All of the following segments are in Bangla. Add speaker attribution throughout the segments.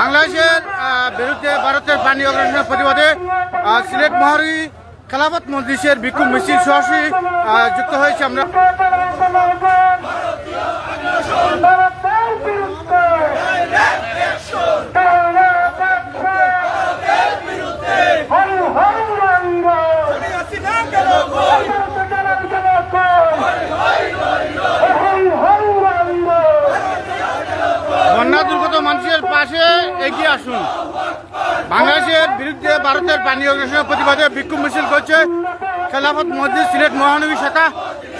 Speaker 1: বাংলাদেশের বিরুদ্ধে ভারতের পানি অগ্রাসনের প্রতিবাদে সিলেট মহারি খেলাফত মজলিসের বিক্ষোভ মিছিল সরাসরি যুক্ত হয়েছে আমরা। এগিয়ে আসুন। বাংলাদেশের বিরুদ্ধে ভারতের পানি অগ্রাসনের প্রতিবাদে বিক্ষোভ মিছিল করছে খেলাফত মসজিদ সিলেট মহানবী শাখা।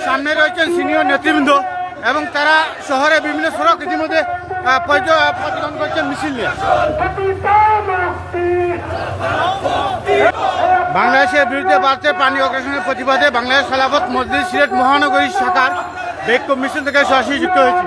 Speaker 1: সামনে রয়েছেন সিনিয়র নেতৃবৃন্দ এবং তারা শহরে বিভিন্ন সড়ক ইতিমধ্যে পর্য- করছেন মিছিল বাংলাদেশের বিরুদ্ধে ভারতের পানি অগ্রাসনের প্রতিবাদে বাংলাদেশ খেলাফত মসজিদ সিলেট মহানগরী শাখার বিক্ষোভ মিছিল থেকে সরাসরি যুক্ত হয়েছি।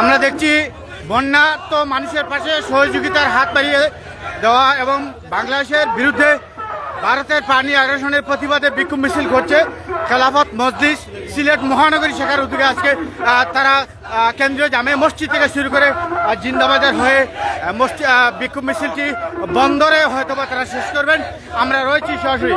Speaker 1: আমরা দেখছি বন্যা তো মানুষের পাশে সহযোগিতার হাত বাড়িয়ে দেওয়া এবং বাংলাদেশের বিরুদ্ধে ভারতের পানি আগ্রাসনের প্রতিবাদে বিক্ষোভ মিছিল করছে খেলাফত মসজিদ সিলেট মহানগরী শাখার উদ্যোগে আজকে তারা কেন্দ্রীয় জামে মসজিদ থেকে শুরু করে জিন্দাবাজার হয়ে মসজিদ বিক্ষোভ মিছিলটি বন্দরে হয়তো বা তারা শেষ করবেন। আমরা রয়েছি সরাসরি।